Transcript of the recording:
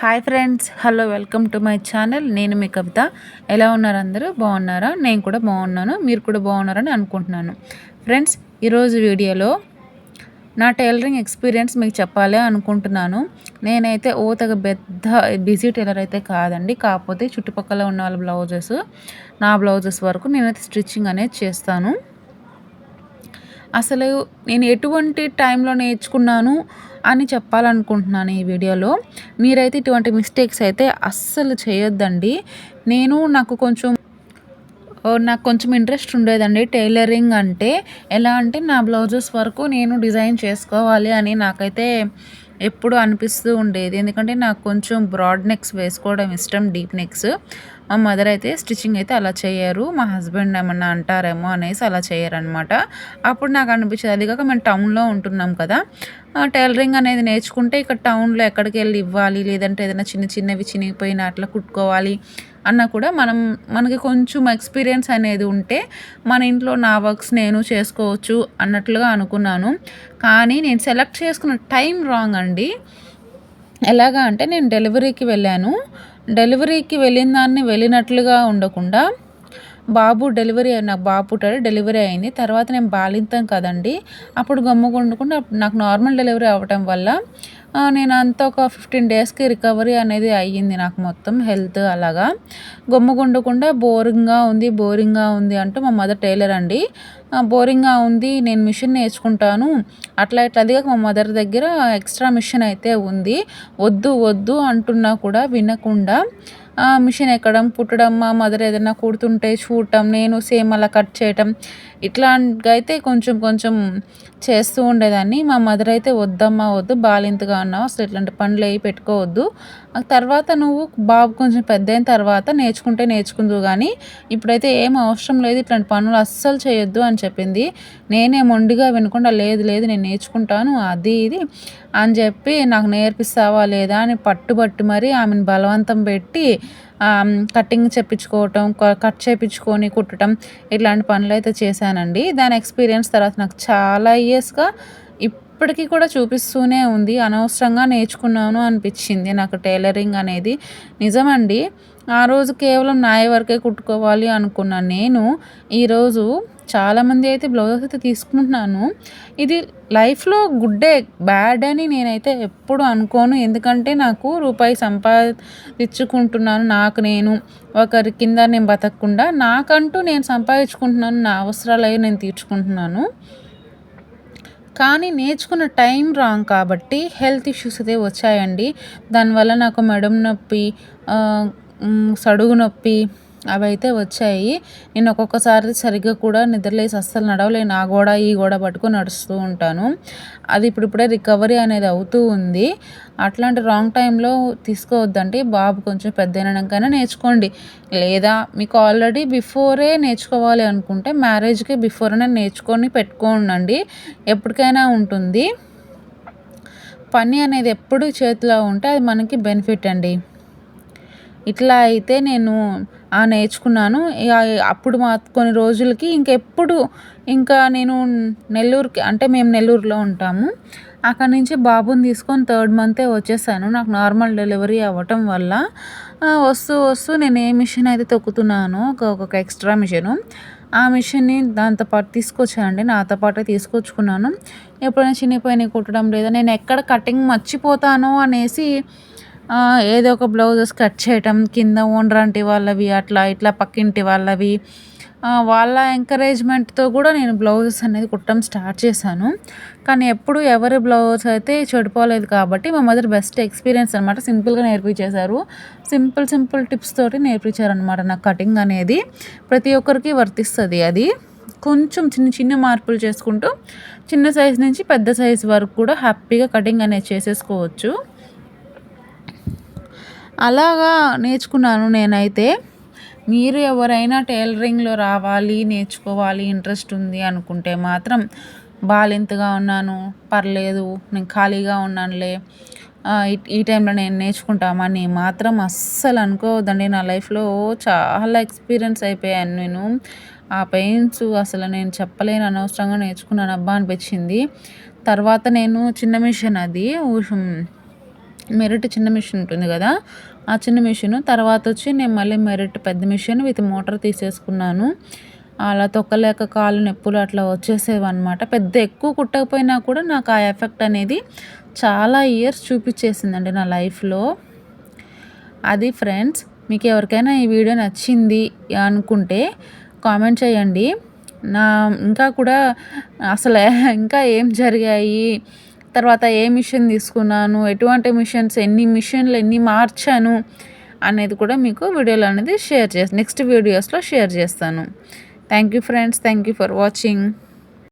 Hi friends hello welcome to my channel. నేను మీ కవిత. ఎలా ఉన్నారు అందరూ? బాగున్నారా? నేను కూడా బాగున్నాను. మీరు కూడా బాగున్నారని అనుకుంటున్నాను. ఫ్రెండ్స్ ఈరోజు వీడియోలో నా టైలరింగ్ ఎక్స్పీరియన్స్ మీకు చెప్పాలి అనుకుంటున్నాను. నేనైతే ఓ తగ పెద్ద బిజీ టైలర్ అయితే కాదండి. కాకపోతే చుట్టుపక్కల ఉన్న వాళ్ళ బ్లౌజెస్ నా బ్లౌజెస్ వరకు నేనైతే స్టిచ్చింగ్ అనేది చేస్తాను. అసలు నేను ఎటువంటి టైంలో నేర్చుకున్నాను? అని చెప్పాలనుకుంటున్నాను ఈ వీడియోలో. మీరైతే ఇటువంటి మిస్టేక్స్ అయితే అస్సలు చేయొద్దండి. నేను నాకు కొంచెం నాకు కొంచెం ఇంట్రెస్ట్ ఉండేదండి టైలరింగ్ అంటే. ఎలా అంటే నా బ్లౌజెస్ వరకు నేను డిజైన్ చేసుకోవాలి అని నాకైతే ఎప్పుడు అనిపిస్తూ ఉండేది. ఎందుకంటే నాకు కొంచెం బ్రాడ్ నెక్స్ వేసుకోవడం ఇష్టం డీప్ నెక్స్. మా మదర్ అయితే స్టిచ్చింగ్ అయితే అలా చేయరు మా హస్బెండ్ ఏమన్నా అంటారేమో అనేసి అలా చేయరనమాట అప్పుడు నాకు అనిపించేది అది కాక మేము టౌన్లో ఉంటున్నాం కదా. టైలరింగ్ అనేది నేర్చుకుంటే ఇక్కడ టౌన్లో ఎక్కడికి వెళ్ళి ఇవ్వాలి లేదంటే ఏదైనా చిన్న చిన్నవి చినిగిపోయిన అట్లా కుట్టుకోవాలి. అన్నా కూడా మనం మనకి కొంచెం ఎక్స్పీరియన్స్ అనేది ఉంటే మన ఇంట్లో నా వర్క్స్ నేను చేసుకోవచ్చు అన్నట్లుగా అనుకున్నాను. కానీ నేను సెలెక్ట్ చేసుకున్న టైం రాంగ్ అండి. ఎలాగా అంటే నేను డెలివరీకి వెళ్ళాను. డెలివరీకి వెళ్ళిన దాన్ని వెళ్ళినట్లుగా ఉండకుండా బాబు డెలివరీ నాకు బాబు పుట్టాడు డెలివరీ అయింది. తర్వాత నేను బాలింతం కదండి. అప్పుడు గమ్ముకుండకుండా నాకు నార్మల్ డెలివరీ అవ్వటం వల్ల నేను అంతా ఒక ఫిఫ్టీన్ డేస్కి రికవరీ అనేది అయ్యింది నాకు మొత్తం హెల్త్ అలాగా. గుమ్మగుండకుండా బోరింగ్గా ఉంది బోరింగ్గా ఉంది అంటూ మా మదర్ టైలర్ అండి. బోరింగ్గా ఉంది నేను మిషన్ నేర్చుకుంటాను. అట్లా ఇట్లా అదిగా మా మదర్ దగ్గర ఎక్స్ట్రా మిషన్ అయితే ఉంది. వద్దు వద్దు అంటున్నా కూడా వినకుండా మిషన్ ఎక్కడం పుట్టడం మా మదర్ ఏదైనా కుడుతుంటే చూడటం నేను సేమ్ అలా కట్ చేయటం ఇట్లాంటిగా అయితే కొంచెం కొంచెం చేస్తూ ఉండేదాన్ని. మా మదర్ అయితే వద్దమ్మా వద్దు బాలింతగా అన్నావు. అసలు ఇట్లాంటి పనులు అవి పెట్టుకోవద్దు. తర్వాత నువ్వు బాబు కొంచెం పెద్ద అయిన తర్వాత నేర్చుకుంటే నేర్చుకుందు కానీ ఇప్పుడైతే ఏం అవసరం లేదు ఇట్లాంటి పనులు అస్సలు చేయొద్దు అని చెప్పింది. నేనే మొండిగా వినకుండా లేదు లేదు నేను నేర్చుకుంటాను అది ఇది అని చెప్పి నాకు నేర్పిస్తావా లేదా అని పట్టుబట్టి మరి ఆమెను బలవంతం పెట్టి కటింగ్ చెప్పించుకోవటం కట్ చేయించుకొని కుట్టడం ఇట్లాంటి పనులు అయితే చేశానండి. దాని ఎక్స్పీరియన్స్ తర్వాత నాకు చాలా ఇయర్స్గా ఇప్పటికీ కూడా చూపిస్తూనే ఉంది. అనవసరంగా నేర్చుకున్నాను అనిపించింది నాకు టైలరింగ్ అనేది. నిజమండి ఆ రోజు కేవలం నాయ వరకే కుట్టుకోవాలి అనుకున్న నేను ఈరోజు చాలామంది అయితే బ్లౌజ్ అయితే తీసుకుంటున్నాను. ఇది లైఫ్లో గుడ్డే బ్యాడ్ అని నేనైతే ఎప్పుడు అనుకోను. ఎందుకంటే నాకు రూపాయి సంపాదించుకుంటున్నాను నాకు నేను ఒకరి కింద నేను బతకకుండా. నాకంటూ నేను సంపాదించుకుంటున్నాను నా అవసరాలు అవి నేను తీర్చుకుంటున్నాను. కానీ నేర్చుకున్న టైం రాంగ్ కాబట్టి హెల్త్ ఇష్యూస్ అయితే వచ్చాయండి. దానివల్ల నాకు మెడమ్ నొప్పి సడుగు నొప్పి అవి అయితే వచ్చాయి. నేను ఒక్కొక్కసారి సరిగ్గా కూడా నిద్రలేసి అస్సలు నడవలేను. ఆ గోడ ఈ గోడ పట్టుకొని నడుస్తూ ఉంటాను. అది ఇప్పుడిప్పుడే రికవరీ అనేది అవుతూ ఉంది. అట్లాంటి రాంగ్ టైంలో తీసుకోవద్దండి. బాబు కొంచెం పెద్ద అయినాకైనా నేర్చుకోండి. లేదా మీకు ఆల్రెడీ బిఫోరే నేర్చుకోవాలి అనుకుంటే మ్యారేజ్కి బిఫోర్నే నేర్చుకొని పెట్టుకోండి ఎప్పటికైనా ఉంటుంది. పని అనేది ఎప్పుడు చేతిలో ఉంటే అది మనకి బెనిఫిట్ అండి. ఇట్లా అయితే నేను నేర్చుకున్నాను. అప్పుడు మా కొన్ని రోజులకి ఇంకెప్పుడు ఇంకా నేను నెల్లూరుకి అంటే మేము నెల్లూరులో ఉంటాము. అక్కడ నుంచి బాబుని తీసుకొని థర్డ్ మంతే వచ్చేసాను. నాకు నార్మల్ డెలివరీ అవ్వటం వల్ల వస్తూ వస్తూ నేను ఏ మిషన్ అయితే తొక్కుతున్నానో ఒక ఎక్స్ట్రా మిషను ఆ మిషన్ని దాంతో పాటు తీసుకొచ్చానండి నాతో పాటే తీసుకొచ్చుకున్నాను. ఎప్పుడైనా చిన్నపోయినాయి కుట్టడం లేదా నేను ఎక్కడ కటింగ్ మర్చిపోతానో అనేసి ఏదో ఒక బ్లౌజెస్ కట్ చేయటం కింద ఓన్రాంటి వాళ్ళవి అట్లా ఇట్లా పక్కింటి వాళ్ళవి. వాళ్ళ ఎంకరేజ్మెంట్తో కూడా నేను బ్లౌజెస్ అనేది కుట్టడం స్టార్ట్ చేశాను. కానీ ఎప్పుడు ఎవరి బ్లౌజ్ అయితే చెడిపోలేదు కాబట్టి మా మదర్ బెస్ట్ ఎక్స్పీరియన్స్ అనమాట సింపుల్గా నేర్పించేశారు. సింపుల్ సింపుల్ టిప్స్ తోటి నేర్పించారనమాట నాకు కటింగ్ అనేది. ప్రతి ఒక్కరికి వర్తిస్తుంది అది. కొంచెం చిన్న చిన్న మార్పులు చేసుకుంటూ చిన్న సైజు నుంచి పెద్ద సైజు వరకు కూడా హ్యాపీగా కటింగ్ అనేది చేసేసుకోవచ్చు. అలాగా నేర్చుకున్నాను నేనైతే. మీరు ఎవరైనా టైలరింగ్లో రావాలి నేర్చుకోవాలి ఇంట్రెస్ట్ ఉంది అనుకుంటే మాత్రం బాలింతగా ఉన్నాను పర్లేదు నేను ఖాళీగా ఉన్నానులే. ఈ టైంలో నేను నేర్చుకుంటామని మాత్రం అస్సలు అనుకోవద్దండి. నా లైఫ్లో చాలా ఎక్స్పీరియన్స్ అయిపోయాను నేను. ఆ పెయిన్స్ అసలు నేను చెప్పలేను అనవసరంగా నేర్చుకున్నాను అబ్బా అనిపించింది. తర్వాత నేను చిన్న మిషన్ అది మెరిట్ చిన్న మిషన్ ఉంటుంది కదా ఆ చిన్న మిషన్ తర్వాత వచ్చి నేను మళ్ళీ మెరిట్ పెద్ద మిషన్ విత్ మోటార్ తీసేసుకున్నాను. అలా తొక్కలేక కాళ్ళు నొప్పులు అట్లా వచ్చేసేవన్నమాట. పెద్ద ఎక్కువ కుట్టకపోయినా కూడా నాకు ఆ ఎఫెక్ట్ అనేది చాలా ఇయర్స్ చూపించేసిందండి నా లైఫ్లో. అది ఫ్రెండ్స్ మీకు ఎవరికైనా ఈ వీడియో నచ్చింది అనుకుంటే కామెంట్ చేయండి. నా ఇంకా కూడా అసలు ఇంకా ఏం జరిగాయి? తర్వాత ఏ మిషన్ తీసుకున్నాను ఎటువంటి మిషన్స్ ఎన్ని మిషన్లు ఎన్ని మార్చాను అనేది కూడా మీకు వీడియోలో అనేది షేర్ చేస్తాను నెక్స్ట్ వీడియోస్లో షేర్ చేస్తాను. Thank you friends thank you for watching